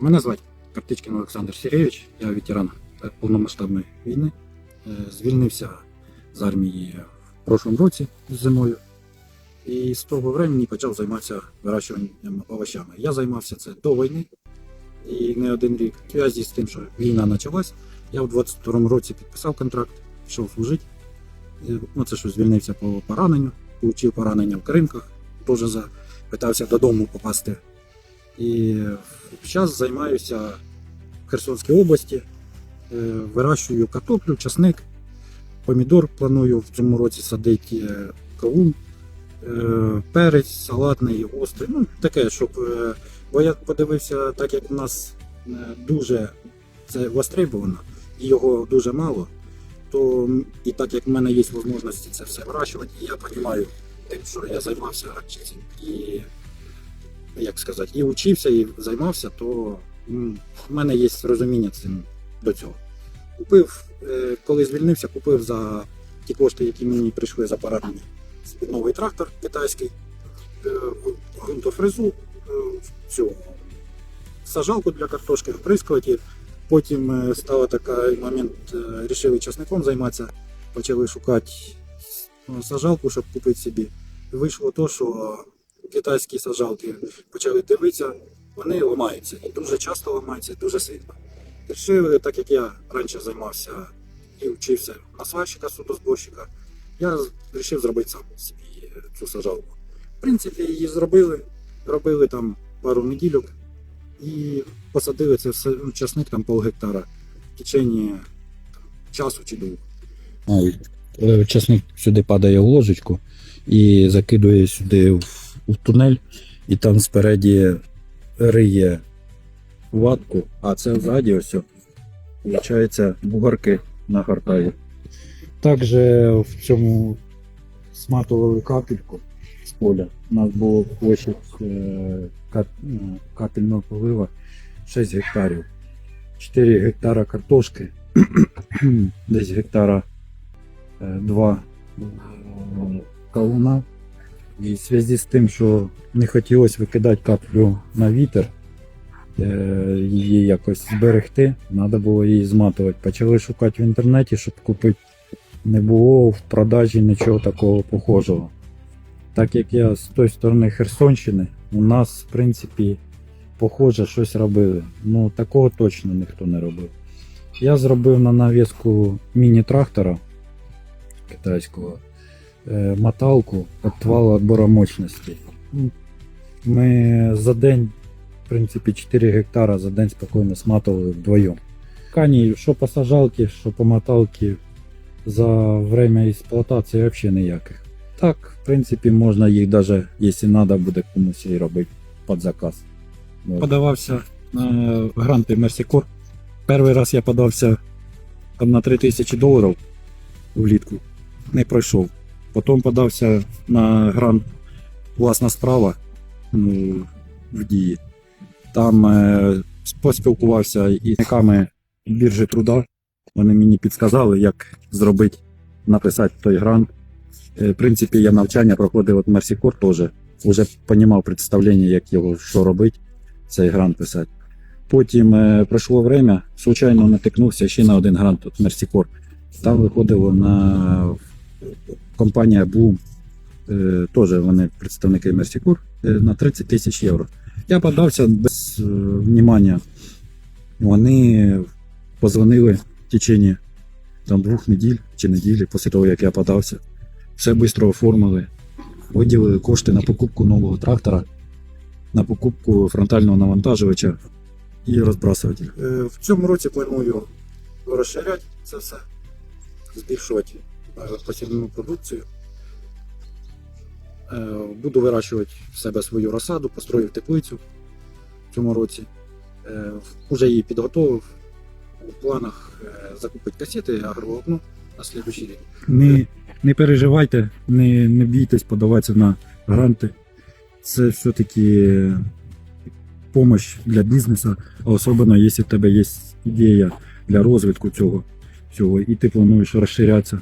Мене звати Картичкин Олександр Сергійович, я ветеран повномасштабної війни. Е, Звільнився з армії в прошлому році зимою. І з того времени почав займатися вирощуванням овочами. Я займався це до війни і не один рік. Зв'язку з тим, що війна почалась, я в 22-му році підписав контракт, пішов служити. І, Ну, це що звільнився по пораненню, отримав поранення в Кримках, теж за, питався додому попасти. І зараз займаюся в Херсонській області, е, вирощую картоплю, часник, помідор планую в цьому році садити е, кавун, е, перець, салатний, гострий. Ну, таке, щоб. Бо я подивився, так як у нас дуже це востребовано, і його дуже мало, то і так як в мене є можливості це все вирощувати, я розумію тим, що я займався і як сказати, і учився, і займався, то в мене є розуміння цим до цього. Купив, е, коли звільнився, купив за ті кошти, які мені прийшли за поранення, новий трактор китайський, е, ґрунтофрезу, е, цю сажалку для картошки, вприскуватель. Потім став такий момент, е, рішили часником займатися, почали шукати ну, сажалку, щоб купити собі. Вийшло то, що китайські сажалки почали дивитися, вони ламаються. І дуже часто ламаються, і дуже сильно. Рішили, так як я раніше займався і вчився на сварщика, судозборщика, я вирішив зробити сам собі е, цю сажалку. В принципі, її зробили, робили там пару неділю і посадили це все, ну, часник там пол гектара в течение там, часу чи двох. Е, часник сюди падає в ложечку і закидує сюди в, в тунель, і там спереді риє ватку, а це ззаді ось, виходить, бугарки нагортає. Також в цьому сматували капельку з поля. У нас було площадь е, е, капельного полива 6 гектарів. 4 гектара картошки, десь гектара е, два е, кавуна. І в зв'язку з тим, що не хотілося викидати каплю на вітер, е, її якось зберегти, треба було її зматувати. Почали шукати в інтернеті, щоб купити. Не було в продажі нічого такого похожого. Так як я з тої сторони Херсонщини, у нас, в принципі, похоже щось робили. Ну, такого точно ніхто не робив. Я зробив на навіску міні-трактора китайського моталку отвал отбора мощності. Ми за день, в принципі, 4 гектара за день спокійно сматували вдвоєм. Кані, що по сажалці, що по моталці, за время експлуатації взагалі ніяких. Так, в принципі, можна їх навіть, якщо треба буде комусь і робити під заказ. Подавався на гранти Mercy Перший раз я подався на 3000 доларів влітку. Не пройшов. Потім подався на грант власна справа ну, в дії. Там е, поспілкувався із керівниками біржі труда. Вони мені підказали, як зробити, написати той грант. Е, В принципі, я навчання проходив от Мерсікор теж. Уже розумів представлення, як його що робити, цей грант писати. Потім е, пройшло время, случайно натикнувся ще на один грант от Мерсікор. Там виходило на компанія Bloom, е, теж вони представники Мерсікор, е, на 30 тисяч євро. Я подався без е, внимання. Вони позвонили в течение там, двох неділь чи неділі після того, як я подався. Все швидко оформили, виділили кошти на покупку нового трактора, на покупку фронтального навантажувача і розбрасуватель. Е, В цьому році планую розширяти це все, збільшувати посівну продукцію. Е, Буду вирощувати в себе свою розсаду, построю теплицю в цьому році. Е, Уже її підготовив. У планах е, закупити касети агроволокно на слідуючий рік. Не, не переживайте, не, не бійтесь подаватися на гранти. Це все-таки допомога для бізнесу, а особливо, якщо в тебе є ідея для розвитку цього всього, і ти плануєш розширятися.